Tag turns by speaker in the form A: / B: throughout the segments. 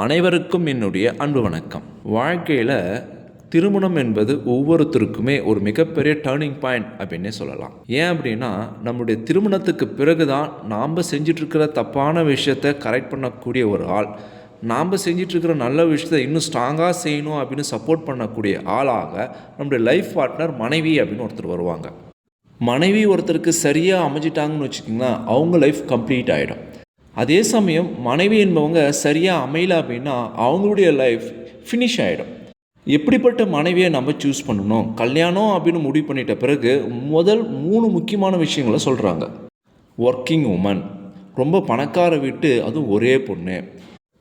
A: அனைவருக்கும் என்னுடைய அன்பு வணக்கம். வாழ்க்கையில் திருமணம் என்பது ஒவ்வொருத்தருக்குமே ஒரு மிகப்பெரிய டேர்னிங் பாயிண்ட் அப்படின்னே சொல்லலாம். ஏன் அப்படின்னா நம்முடைய திருமணத்துக்கு பிறகு தான் நாம் செஞ்சிட்ருக்கிற தப்பான விஷயத்தை கரெக்ட் பண்ணக்கூடிய ஒரு ஆள் நாம் செஞ்சிட்ருக்கிற நல்ல விஷயத்தை இன்னும் ஸ்ட்ராங்காக செய்யணும் அப்படின்னு சப்போர்ட் பண்ணக்கூடிய ஆளாக நம்முடைய லைஃப் பார்ட்னர் மனைவி அப்படின்னு ஒருத்தர் வருவாங்க. மனைவி ஒருத்தருக்கு சரியாக அமைஞ்சிட்டாங்கன்னு வச்சுக்கிங்கன்னா அவங்க லைஃப் கம்ப்ளீட் ஆகிடும் அதே சமயம் மனைவி என்பவங்க சரியாக அமையல அப்படின்னா அவங்களுடைய லைஃப் ஃபினிஷ் ஆகிடும் எப்படிப்பட்ட மனைவியை நம்ம சூஸ் பண்ணணும் கல்யாணம் அப்படின்னு முடிவு பண்ணிட்ட பிறகு முதல் மூணு முக்கியமான விஷயங்களை சொல்கிறாங்க ஒர்க்கிங் உமன் ரொம்ப பணக்கார வீட்டு அதுவும் ஒரே பொண்ணு.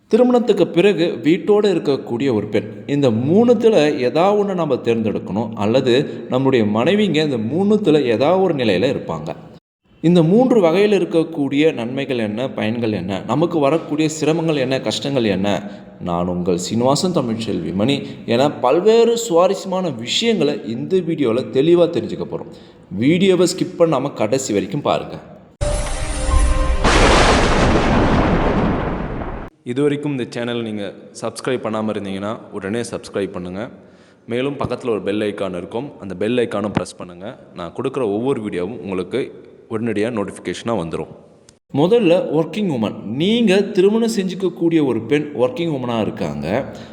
A: திருமணத்துக்கு பிறகு வீட்டோடு இருக்கக்கூடிய ஒரு பெண். இந்த மூணுத்தில் ஏதாவது ஒன்று நம்ம தேர்ந்தெடுக்கணும் அல்லது நம்முடைய மனைவிங்க இந்த மூணுத்தில் ஏதாவது ஒரு நிலையில் இருப்பாங்க. இந்த மூன்று வகையில் இருக்கக்கூடிய நன்மைகள் என்ன பயன்கள் என்ன நமக்கு வரக்கூடிய சிரமங்கள் என்ன கஷ்டங்கள் என்ன? நான் உங்கள் சீனிவாசன் தமிழ்ச்செல்வி மணி என பல்வேறு சுவாரஸ்யமான விஷயங்களை இந்த வீடியோவில் தெளிவாக தெரிஞ்சுக்க போகிறோம் வீடியோவை ஸ்கிப் பண்ணாமல் கடைசி வரைக்கும் பாருங்கள் இது வரைக்கும் இந்த சேனல் நீங்கள் சப்ஸ்கிரைப் பண்ணாமல் இருந்தீங்கன்னா உடனே சப்ஸ்கிரைப் பண்ணுங்கள் மேலும் பக்கத்தில் ஒரு பெல் ஐக்கான் இருக்கும். அந்த பெல் ஐக்கானும் ப்ரெஸ் பண்ணுங்கள் நான் கொடுக்குற ஒவ்வொரு வீடியோவும் உங்களுக்கு உடனடியாக நோட்டிஃபிகேஷனாக வந்துடும் முதல்ல ஒர்க்கிங் உமன் நீங்கள் திருமணம் செஞ்சுக்கக்கூடிய ஒரு பெண் ஒர்க்கிங் உமனாக இருக்காங்க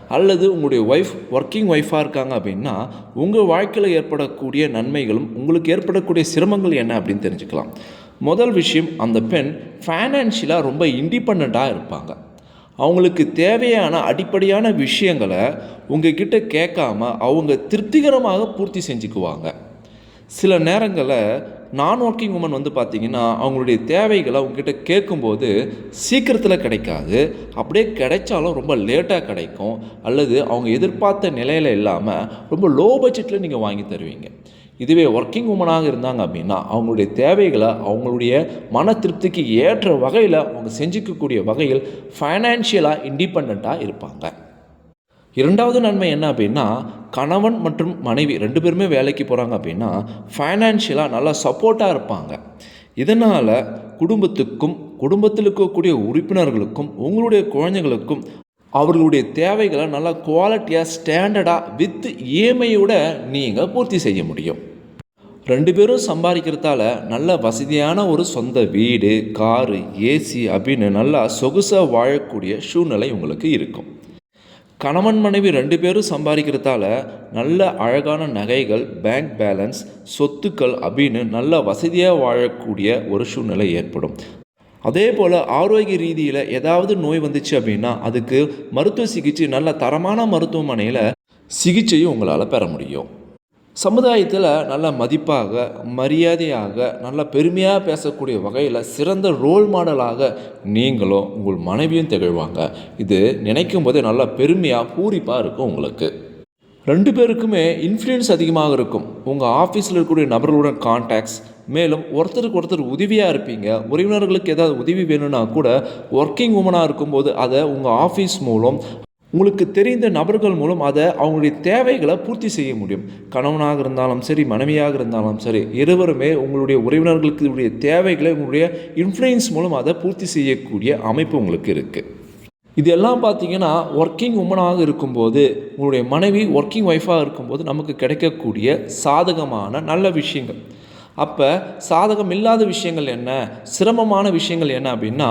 A: அல்லது உங்களுடைய ஒய்ஃப் ஒர்க்கிங் ஒய்ஃபாக இருக்காங்க அப்படின்னா உங்கள் வாழ்க்கையில் ஏற்படக்கூடிய நன்மைகளும் உங்களுக்கு ஏற்படக்கூடிய சிரமங்கள் என்ன அப்படின்னு தெரிஞ்சுக்கலாம். முதல் விஷயம் அந்த பெண் ஃபைனான்ஷியலாக ரொம்ப இண்டிபெண்ட்டாக இருப்பாங்க. அவங்களுக்கு தேவையான அடிப்படையான விஷயங்களை உங்ககிட்ட கேட்காம அவங்க திருப்திகரமாக பூர்த்தி செஞ்சுக்குவாங்க. சில நேரங்களில் நான் ஒர்க்கிங் உமன் வந்து பார்த்திங்கன்னா அவங்களுடைய தேவைகளை அவங்ககிட்ட கேட்கும்போது சீக்கிரத்தில் கிடைக்காது. அப்படியே கிடைச்சாலும் ரொம்ப லேட்டாக கிடைக்கும். அல்லது அவங்க எதிர்பார்த்த நிலையில் இல்லாமல் ரொம்ப லோ பட்ஜெட்டில் நீங்கள் வாங்கி தருவீங்க. இதுவே ஒர்க்கிங் உமனாக இருந்தாங்க அப்படின்னா அவங்களுடைய தேவைகளை அவங்களுடைய மன திருப்திக்கு ஏற்ற வகையில் அவங்க செஞ்சுக்கக்கூடிய வகையில் ஃபைனான்ஷியலாக இண்டிபெண்ட்டாக இருப்பாங்க. இரண்டாவது நன்மை என்ன அப்படின்னா கணவன் மற்றும் மனைவி ரெண்டு பேருமே வேலைக்கு போகிறாங்க அப்படின்னா ஃபைனான்ஷியலாக நல்லா சப்போர்ட்டாக இருப்பாங்க. இதனால் குடும்பத்துக்கும் குடும்பத்தில் இருக்கக்கூடிய உறுப்பினர்களுக்கும் உங்களுடைய குழந்தைகளுக்கும் அவர்களுடைய தேவைகளை நல்லா குவாலிட்டியாக ஸ்டாண்டர்டாக வித் இஎம்ஐயோட நீங்கள் பூர்த்தி செய்ய முடியும். ரெண்டு பேரும் சம்பாதிக்கிறதால நல்ல வசதியான ஒரு சொந்த வீடு காரு ஏசி அப்படின்னு நல்லா சொகுசாக வாழக்கூடிய சூழ்நிலை உங்களுக்கு இருக்கும். கணவன் மனைவி ரெண்டு பேரும் சம்பாதிக்கிறதால நல்ல அழகான நகைகள் பேங்க் பேலன்ஸ் சொத்துக்கள் அப்படின்னு நல்ல வசதியாக வாழக்கூடிய ஒரு சூழ்நிலை ஏற்படும். அதே போல் ஆரோக்கிய ரீதியில் ஏதாவது நோய் வந்துச்சு அப்படின்னா அதுக்கு மருத்துவ சிகிச்சை நல்ல தரமான மருத்துவமனையில் சிகிச்சையும் உங்களால் பெற முடியும். சமுதாயத்தில் நல்ல மதிப்பாக மரியாதையாக நல்ல பெருமையாக பேசக்கூடிய வகையில் சிறந்த ரோல் மாடலாக நீங்களும் உங்கள் மனைவியும் திகழ்வாங்க. இது நினைக்கும் போதே நல்லா பெருமையாக பூரிப்பாக இருக்கும் உங்களுக்கு. ரெண்டு பேருக்குமே இன்ஃப்ளூயன்ஸ் அதிகமாக இருக்கும். உங்கள் ஆஃபீஸில் இருக்கக்கூடிய நபர்களுடன் கான்டாக்ட்ஸ் மேலும் ஒருத்தருக்கு ஒருத்தர் உதவியாக இருப்பீங்க. உறவினர்களுக்கு ஏதாவது உதவி வேணும்னா கூட ஒர்க்கிங் உமனாக இருக்கும்போது அதை உங்கள் ஆஃபீஸ் மூலம் உங்களுக்கு தெரிந்த நபர்கள் மூலம் அதை அவங்களுடைய தேவைகளை பூர்த்தி செய்ய முடியும். கணவனாக இருந்தாலும் சரி மனைவியாக இருந்தாலும் சரி இருவருமே உங்களுடைய உறவினர்களுக்கு உடைய தேவைகளை உங்களுடைய இன்ஃப்ளூயன்ஸ் மூலம் அதை பூர்த்தி செய்யக்கூடிய அமைப்பு உங்களுக்கு இருக்குது இதெல்லாம் பார்த்தீங்கன்னா ஒர்க்கிங் உமனாக இருக்கும்போது உங்களுடைய மனைவி ஒர்க்கிங் ஒய்ஃபாக இருக்கும்போது நமக்கு கிடைக்கக்கூடிய சாதகமான நல்ல விஷயங்கள். அப்போ சாதகம் இல்லாத விஷயங்கள் என்ன? சிரமமான விஷயங்கள் என்ன அப்படின்னா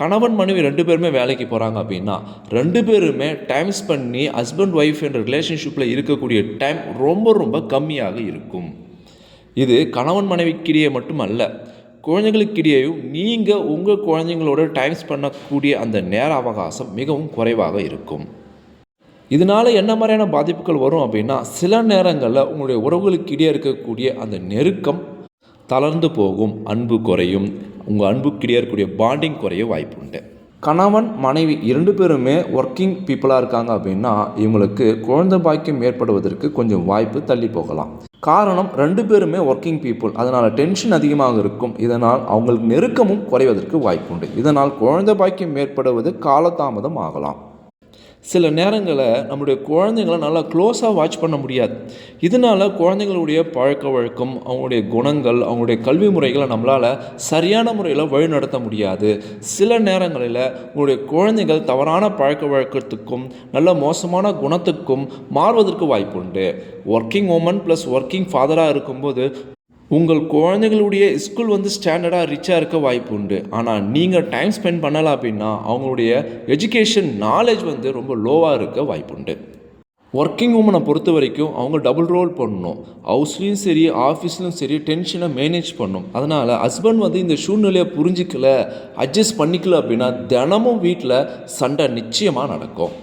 A: கணவன் மனைவி ரெண்டு பேருமே வேலைக்கு போகிறாங்க அப்படின்னா ரெண்டு பேருமே டைம் ஸ்பெண்ட் பண்ணி ஹஸ்பண்ட் ஒய்ஃப் என்ற ரிலேஷன்ஷிப்பில் இருக்கக்கூடிய டைம் ரொம்ப ரொம்ப கம்மியாக இருக்கும். இது கணவன் மனைவிக்கிடையே மட்டுமல்ல குழந்தைகளுக்கிடையேயும் நீங்கள் உங்கள் குழந்தைங்களோட டைம் பண்ணக்கூடிய அந்த நேர அவகாசம் மிகவும் குறைவாக இருக்கும். இதனால் என்ன மாதிரியான பாதிப்புகள் வரும் அப்படின்னா சில நேரங்களில் உங்களுடைய உறவுகளுக்கு இடையே இருக்கக்கூடிய அந்த நெருக்கம் தளர்ந்து போகும் அன்பு குறையும். உங்கள் அன்புக்கிடையே இருக்கக்கூடிய பாண்டிங் குறைய வாய்ப்பு உண்டு. கணவன் மனைவி இரண்டு பேருமே ஒர்க்கிங் பீப்புளாக இருக்காங்க அப்படின்னா இவங்களுக்கு குழந்தை பாக்கியம் ஏற்படுவதற்கு கொஞ்சம் வாய்ப்பு தள்ளி போகலாம். காரணம் ரெண்டு பேருமே ஒர்க்கிங் பீப்புள் அதனால் டென்ஷன் அதிகமாக இருக்கும். இதனால் அவங்களுக்கு நெருக்கமும் குறைவதற்கு வாய்ப்பு உண்டு. இதனால் குழந்தை பாக்கியம் ஏற்படுவது காலதாமதம் ஆகலாம்.
B: சில நேரங்களில் நம்முடைய குழந்தைங்கள நல்லா க்ளோஸாக வாட்ச் பண்ண முடியாது. இதனால் குழந்தைங்களுடைய பழக்க வழக்கம் அவங்களுடைய குணங்கள் அவங்களுடைய கல்வி முறைகளை நம்மளால் சரியான முறையில் வழிநடத்த முடியாது. சில நேரங்களில் உங்களுடைய குழந்தைகள் தவறான பழக்க வழக்கத்துக்கும் நல்ல மோசமான குணத்துக்கும் மாறுவதற்கு வாய்ப்புண்டு. ஒர்க்கிங் உமன் ப்ளஸ் ஒர்க்கிங் ஃபாதராக இருக்கும்போது உங்கள் குழந்தைகளுடைய ஸ்கூல் வந்து ஸ்டாண்டர்டாக ரிச்சாக இருக்க வாய்ப்பு உண்டு. ஆனால் நீங்கள் டைம் ஸ்பெண்ட் பண்ணலை அப்படின்னா அவங்களுடைய எஜுகேஷன் நாலேஜ் வந்து ரொம்ப லோவாக இருக்க வாய்ப்பு உண்டு. ஒர்க்கிங் உமனை பொறுத்த வரைக்கும் அவங்க டபுள் ரோல் பண்ணணும் ஹவுஸ்லேயும் சரி ஆஃபீஸ்லேயும் சரி டென்ஷனை மேனேஜ் பண்ணும் அதனால் ஹஸ்பண்ட் வந்து இந்த சூழ்நிலையை புரிஞ்சிக்கல அட்ஜஸ்ட் பண்ணிக்கல அப்படின்னா தினமும் வீட்டில் சண்டை நிச்சயமாக நடக்கும்.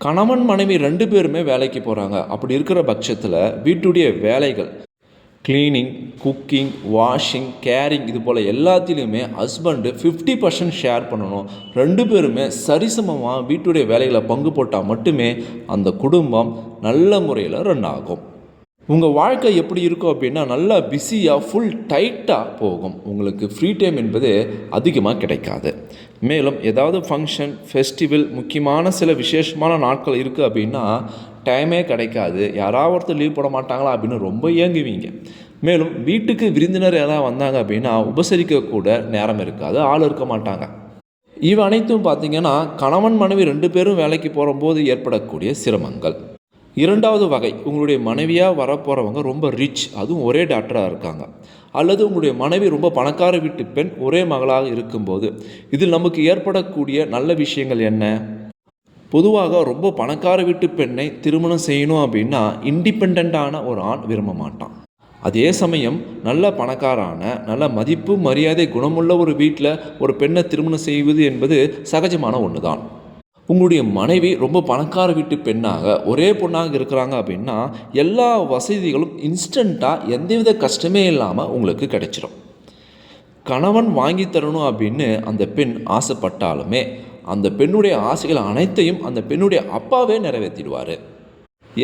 B: கணவன் மனைவி ரெண்டு பேருமே வேலைக்கு போகிறாங்க அப்படி இருக்கிற பட்சத்தில் வீட்டுடைய வேலைகள் க்ளீனிங் குக்கிங் வாஷிங் கேரிங் இது போல் எல்லாத்திலையுமே ஹஸ்பண்டு ஃபிஃப்டி பர்சன்ட் ஷேர் பண்ணணும். ரெண்டு பேருமே சரிசமமாக வீட்டுடைய வேலைகளை பங்கு போட்டால் மட்டுமே அந்த குடும்பம் நல்ல முறையில் ரன் ஆகும். உங்கள் வாழ்க்கை எப்படி இருக்கும் அப்படின்னா நல்லா பிஸியாக ஃபுல் டைட்டாக போகும். உங்களுக்கு ஃப்ரீ டைம் என்பது அதிகமாக கிடைக்காது. மேலும் ஏதாவது ஃபங்க்ஷன் ஃபெஸ்டிவல் முக்கியமான சில விசேஷமான நாட்கள் இருக்குது அப்படின்னா டைமே கிடைக்காது. யாராவது ஒருத்தர் லீவ் போட மாட்டாங்களா அப்படின்னு ரொம்ப ஏங்குவீங்க. மேலும் வீட்டுக்கு விருந்தினர் யாராவது வந்தாங்க அப்படின்னா உபசரிக்க கூட நேரம் இருக்காது. ஆள் இருக்க மாட்டாங்க. இவை அனைத்தும் பார்த்தீங்கன்னா கணவன் மனைவி ரெண்டு பேரும் வேலைக்கு போகும்போது ஏற்படக்கூடிய சிரமங்கள். இரண்டாவது வகை உங்களுடைய மனைவியாக வரப்போகிறவங்க ரொம்ப ரிச் அதுவும் ஒரே டாக்டராக இருக்காங்க. அல்லது உங்களுடைய மனைவி ரொம்ப பணக்கார வீட்டு பெண் ஒரே மகளாக இருக்கும்போது இதில் நமக்கு ஏற்படக்கூடிய நல்ல விஷயங்கள் என்ன? பொதுவாக ரொம்ப பணக்கார வீட்டு பெண்ணை திருமணம் செய்யணும் அப்படின்னா இண்டிபெண்ட்டான ஒரு ஆண் விரும்ப மாட்டான். அதே சமயம் நல்ல பணக்காரான நல்ல மதிப்பு மரியாதை குணமுள்ள ஒரு வீட்டில் ஒரு பெண்ணை திருமணம் செய்வது என்பது சகஜமான ஒன்று தான் உங்களுடைய மனைவி ரொம்ப பணக்கார வீட்டு பெண்ணாக ஒரே பொண்ணாக இருக்கிறாங்க அப்படின்னா எல்லா வசதிகளும் இன்ஸ்டண்ட்டாக எந்தவித கஷ்டமே இல்லாமல் உங்களுக்கு கிடைச்சிரும். கணவன் வாங்கி தரணும் அப்படின்னு அந்த பெண் ஆசைப்பட்டாலுமே அந்த பெண்ணுடைய ஆசைகள் அனைத்தையும் அந்த பெண்ணுடைய அப்பாவே நிறைவேற்றிடுவார்.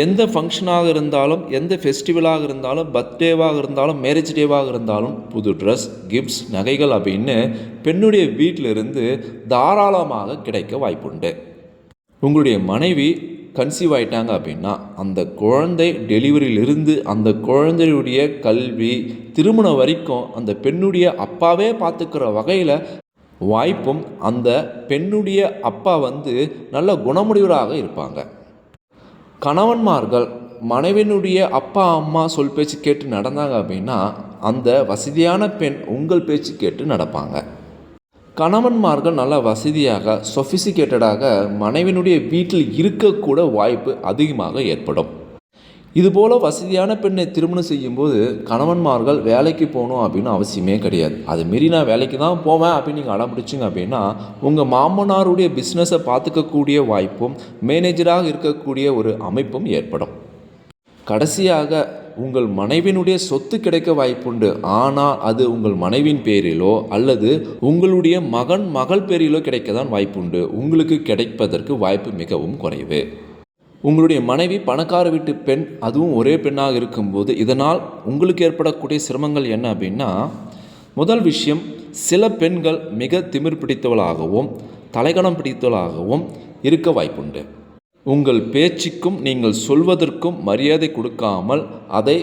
B: எந்த ஃபங்க்ஷனாக இருந்தாலும் எந்த ஃபெஸ்டிவலாக இருந்தாலும் பர்த்டேவாக இருந்தாலும் மேரேஜ் டேவாக இருந்தாலும் புது ட்ரெஸ் கிஃப்ட்ஸ் நகைகள் அப்படின்னு பெண்ணுடைய வீட்டிலிருந்து தாராளமாக கிடைக்க வாய்ப்புண்டு. உங்களுடைய மனைவி கன்சீவ் ஆயிட்டாங்க அப்படின்னா அந்த குழந்தை டெலிவரியிலிருந்து அந்த குழந்தையுடைய கல்வி திருமணம் வரைக்கும் அந்த பெண்ணுடைய அப்பாவே பார்த்துக்கிற வகையில் வாய்ப்பும் அந்த பெண்ணுடைய அப்பா வந்து நல்ல குணமுடையவராக இருப்பாங்க. கணவன்மார்கள் மனைவினுடைய அப்பா அம்மா சொல் பேச்சு கேட்டு நடந்தாங்க அப்படின்னா அந்த வசதியான பெண் உங்கள் பேச்சு கேட்டு நடப்பாங்க. கணவன்மார்கள் நல்ல வசதியாக சொஃபிசிகேட்டடாக மனைவினுடைய வீட்டில் இருக்கக்கூட வாய்ப்பு அதிகமாக ஏற்படும். இதுபோல் வசதியான பெண்ணை திருமணம் செய்யும்போது கணவன்மார்கள் வேலைக்கு போகணும் அப்படின்னு அவசியமே கிடையாது. அது மீறி நான் வேலைக்கு தான் போவேன் அப்படின்னு நீங்கள் அடம்பிடிச்சிங்க அப்படின்னா உங்கள் மாமனாருடைய பிஸ்னஸை பார்த்துக்கக்கூடிய வாய்ப்பும் மேனேஜராக இருக்கக்கூடிய ஒரு அமைப்பும் ஏற்படும். கடைசியாக உங்கள் மனைவினுடைய சொத்து கிடைக்க வாய்ப்புண்டு. ஆனால் அது உங்கள் மனைவின் பேரிலோ அல்லது உங்களுடைய மகன் மகள் பேரிலோ கிடைக்க தான் வாய்ப்புண்டு. உங்களுக்கு கிடைப்பதற்கு வாய்ப்பு மிகவும் குறைவு. உங்களுடைய மனைவி பணக்கார வீட்டு பெண் அதுவும் ஒரே பெண்ணாக இருக்கும்போது இதனால் உங்களுக்கு ஏற்படக்கூடிய சிரமங்கள் என்ன அப்படின்னா முதல் விஷயம் சில பெண்கள் மிக திமிர் பிடித்தவளாகவும் தலைகணம் பிடித்தவளாகவும் இருக்க வாய்ப்புண்டு. உங்கள் பேச்சுக்கும் நீங்கள் சொல்வதற்கும் மரியாதை கொடுக்காமல் அதை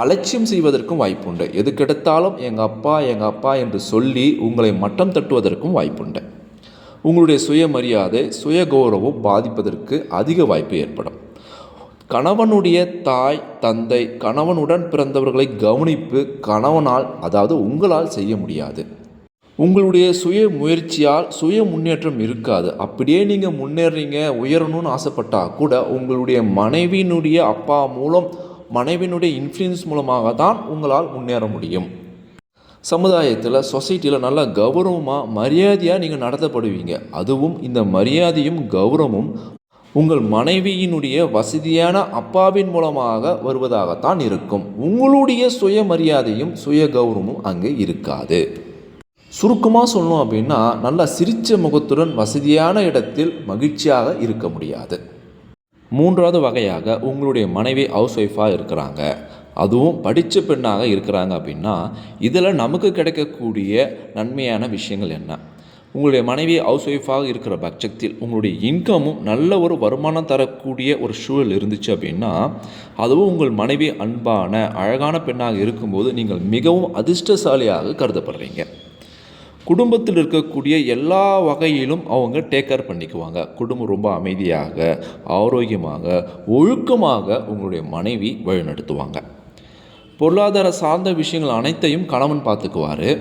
B: அலட்சியம் செய்வதற்கும் வாய்ப்புண்டு. எதுக்கெடுத்தாலும் எங்கள் அப்பா எங்கள் அப்பா என்று சொல்லி உங்களை மட்டம் தட்டுவதற்கும் வாய்ப்புண்டு. உங்களுடைய சுயமரியாதை சுய கௌரவம் பாதிப்பதற்கு அதிக வாய்ப்பு ஏற்படும். கணவனுடைய தாய் தந்தை கணவனுடன் பிறந்தவர்களை கவனிப்பு கணவனால் அதாவது உங்களால் செய்ய முடியாது. உங்களுடைய சுய முயற்சியால் சுய முன்னேற்றம் இருக்காது. அப்படியே நீங்கள் முன்னேறீங்க உயரணும்னு ஆசைப்பட்டால் கூட உங்களுடைய மனைவியினுடைய அப்பா மூலம் மனைவியினுடைய இன்ஃப்ளூயன்ஸ் மூலமாக தான் உங்களால் முன்னேற முடியும். சமுதாயத்தில் சொசைட்டியில் நல்ல கௌரவமாக மரியாதையாக நீங்கள் நடத்தப்படுவீங்க. அதுவும் இந்த மரியாதையும் கௌரவமும் உங்கள் மனைவியினுடைய வசதியான அப்பாவின் மூலமாக வருவதாகத்தான் இருக்கும். உங்களுடைய சுயமரியாதையும் சுய கௌரவமும் அங்கே இருக்காது. சுருக்கமாக சொல்லணும் அப்படின்னா நல்லா சிரித்த முகத்துடன் வசதியான இடத்தில் மகிழ்ச்சியாக இருக்க முடியாது. மூன்றாவது வகையாக உங்களுடைய மனைவி ஹவுஸ் ஒய்ஃபாக இருக்கிறாங்க. அதுவும் படித்த பெண்ணாக இருக்கிறாங்க அப்படின்னா இதில் நமக்கு கிடைக்கக்கூடிய நன்மையான விஷயங்கள் என்ன? உங்களுடைய மனைவி ஹவுஸ் ஒய்ஃபாக இருக்கிற பட்சத்தில் உங்களுடைய இன்கமும் நல்ல ஒரு வருமானம் தரக்கூடிய ஒரு சூழல் இருந்துச்சு அப்படின்னா அதுவும் உங்கள் மனைவி அன்பான அழகான பெண்ணாக இருக்கும்போது நீங்கள் மிகவும் அதிர்ஷ்டசாலியாக கருதப்படுறீங்க. குடும்பத்தில் இருக்கக்கூடிய எல்லா வகையிலும் அவங்க டேக் கேர் பண்ணிக்குவாங்க. குடும்பம் ரொம்ப அமைதியாக ஆரோக்கியமாக ஒழுக்கமாக உங்களுடைய மனைவி வழிநடத்துவாங்க. பொருளாதார சார்ந்த விஷயங்கள் அனைத்தையும் கணவன் பார்த்துக்குவார்.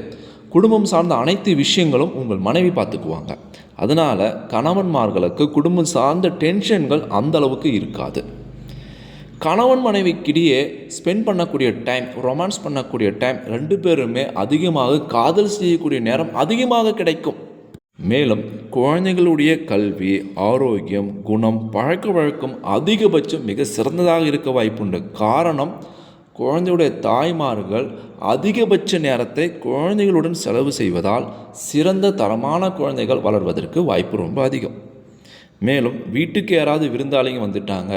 B: குடும்பம் சார்ந்த அனைத்து விஷயங்களும் உங்கள் மனைவி பார்த்துக்குவாங்க. அதனால் கணவன்மார்களுக்கு குடும்பம் சார்ந்த டென்ஷன்கள் அந்த அளவுக்கு இருக்காது. கணவன் மனைவிக்கிடையே ஸ்பெண்ட் பண்ணக்கூடிய டைம் ரொமான்ஸ் பண்ணக்கூடிய டைம் ரெண்டு பேருமே அதிகமாக காதல் செய்யக்கூடிய நேரம் அதிகமாக கிடைக்கும். மேலும் குழந்தைகளுடைய கல்வி ஆரோக்கியம் குணம் பழக்க வழக்கம் அதிகபட்சம் மிக சிறந்ததாக இருக்க வாய்ப்புண்டு. காரணம் குழந்தையுடைய தாய்மார்கள் அதிகபட்ச நேரத்தை குழந்தைகளுடன் செலவு செய்வதால் சிறந்த தரமான குழந்தைகள் வளர்வதற்கு வாய்ப்பு ரொம்ப அதிகம். மேலும் வீட்டுக்கு யாராவது விருந்தாளிங்க வந்துட்டாங்க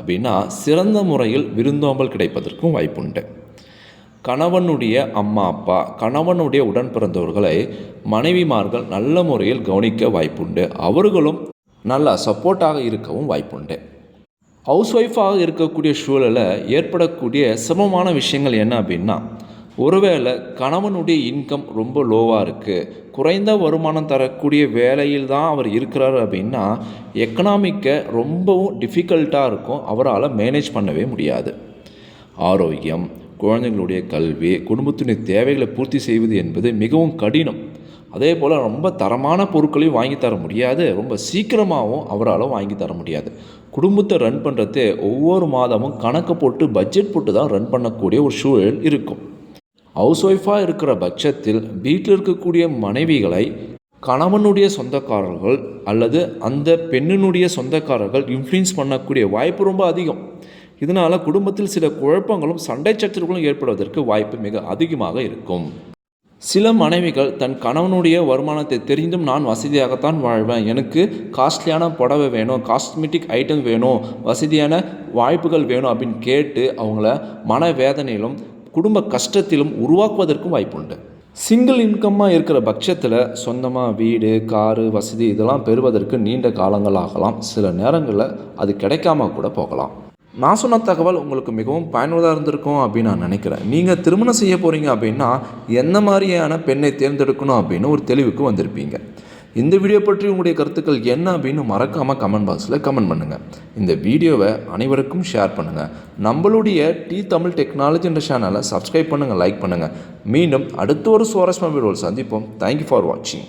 B: அப்படின்னா சிறந்த முறையில் விருந்தோம்பல் கிடைப்பதற்கும் வாய்ப்புண்டு. கணவனுடைய அம்மா அப்பா கணவனுடைய உடன் பிறந்தவர்களை மனைவிமார்கள் நல்ல முறையில் கவனிக்க வாய்ப்புண்டு. அவர்களும் நல்ல சப்போர்ட்டாக இருக்கவும் வாய்ப்புண்டு. ஹவுஸ் ஒய்ஃபாக இருக்கக்கூடிய சூழலில் ஏற்படக்கூடிய சிரமமான விஷயங்கள் என்ன அப்படின்னா ஒருவேளை கணவனுடைய இன்கம் ரொம்ப லோவாக இருக்குது குறைந்த வருமானம் தரக்கூடிய வேலையில் தான் அவர் இருக்கிறார் அப்படின்னா எக்கனாமிக்கை ரொம்பவும் டிஃபிகல்ட்டாக இருக்கும் அவரால் மேனேஜ் பண்ணவே முடியாது. ஆரோக்கியம் குழந்தைங்களுடைய கல்வி குடும்பத்தினுடைய தேவைகளை பூர்த்தி செய்வது என்பது மிகவும் கடினம். அதே போல் ரொம்ப தரமான பொருட்களையும் வாங்கி தர முடியாது ரொம்ப சீக்கிரமாகவும் அவரால் வாங்கி தர முடியாது. குடும்பத்தை ரன் பண்ணுறதே ஒவ்வொரு மாதமும் கணக்கு போட்டு பட்ஜெட் போட்டு தான் ரன் பண்ணக்கூடிய ஒரு சூழல் இருக்கும். ஹவுஸ் ஒய்ஃபாக இருக்கிற பட்சத்தில் வீட்டில் இருக்கக்கூடிய மனைவிகளை கணவனுடைய சொந்தக்காரர்கள் அல்லது அந்த பெண்ணினுடைய சொந்தக்காரர்கள் இன்ஃப்ளூயன்ஸ் பண்ணக்கூடிய வாய்ப்பு ரொம்ப அதிகம். இதனால் குடும்பத்தில் சில குழப்பங்களும் சண்டை சச்சரவுகளும் ஏற்படுவதற்கு வாய்ப்பு மிக அதிகமாக இருக்கும். சில மனைவிகள் தன் கணவனுடைய வருமானத்தை தெரிந்தும் நான் வசதியாகத்தான் வாழ்வேன். எனக்கு காஸ்ட்லியான புடவை வேணும் காஸ்மெட்டிக் ஐட்டம் வேணும் வசதியான வாய்ப்புகள் வேணும் அப்படின்னு கேட்டு அவங்கள மனவேதனையிலும் குடும்ப கஷ்டத்திலும் உருவாக்குவதற்கும் வாய்ப்புண்டு. சிங்கிள் இன்கம்மாக இருக்கிற பட்சத்தில் சொந்தமாக வீடு காரு வசதி இதெல்லாம் பெறுவதற்கு நீண்ட காலங்கள் ஆகலாம். சில நேரங்களில் அது கிடைக்காம கூட போகலாம். நான் சொன்ன தகவல் உங்களுக்கு மிகவும் பயனுள்ளதாக இருந்திருக்கும் அப்படின்னு நான் நினைக்கிறேன். நீங்கள் திருமணம் செய்ய போகிறீங்க அப்படின்னா எந்த மாதிரியான பெண்ணை தேர்ந்தெடுக்கணும் அப்படின்னு ஒரு தெளிவுக்கு வந்திருப்பீங்க. இந்த வீடியோ பற்றி உங்களுடைய கருத்துக்கள் என்ன அப்படின்னு மறக்காமல் கமெண்ட் பாக்ஸில் கமெண்ட் பண்ணுங்கள் இந்த வீடியோவை அனைவருக்கும் ஷேர் பண்ணுங்கள் நம்மளுடைய டி தமிழ் டெக்னாலஜின்ற சேனலை சப்ஸ்கிரைப் பண்ணுங்கள் லைக் பண்ணுங்கள் மீண்டும் அடுத்த ஒரு சுவாரஸ்யமான வீடியோவில் சந்திப்போம். தேங்க்யூ ஃபார் வாட்சிங்